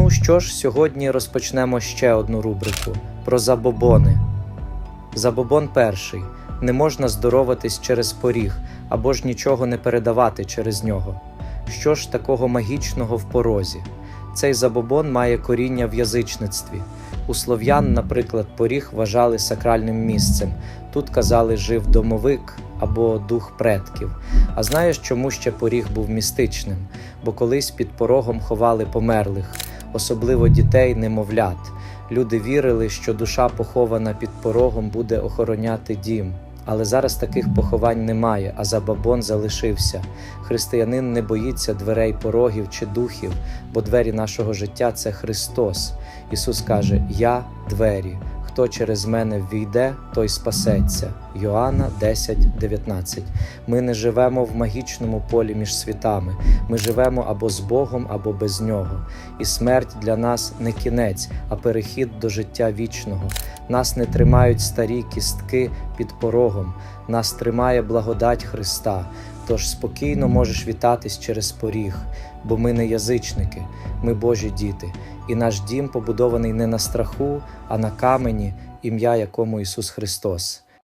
Ну що ж, сьогодні розпочнемо ще одну рубрику про забобони. Забобон перший. Не можна здороватись через поріг або ж нічого не передавати через нього. Що ж такого магічного в порозі? Цей забобон має коріння в язичництві. У слов'ян, наприклад, поріг вважали сакральним місцем. Тут казали жив домовик або дух предків. А знаєш, чому ще поріг був містичним? Бо колись під порогом ховали померлих, особливо дітей, немовлят. Люди вірили, що душа, похована під порогом, буде охороняти дім. Але зараз таких поховань немає, а забабон залишився. Християнин не боїться дверей порогів чи духів, бо двері нашого життя це Христос. Ісус каже: Я двері. Хто через мене ввійде, той спасеться. Йоанна 10:19. Ми не живемо в магічному полі між світами. Ми живемо або з Богом, або без нього. І смерть для нас не кінець, а перехід до життя вічного. Нас не тримають старі кістки під порогом, нас тримає благодать Христа. Тож спокійно можеш вітатись через поріг, бо ми не язичники, ми Божі діти, і наш дім побудований не на страху, а на камені, ім'я якому Ісус Христос.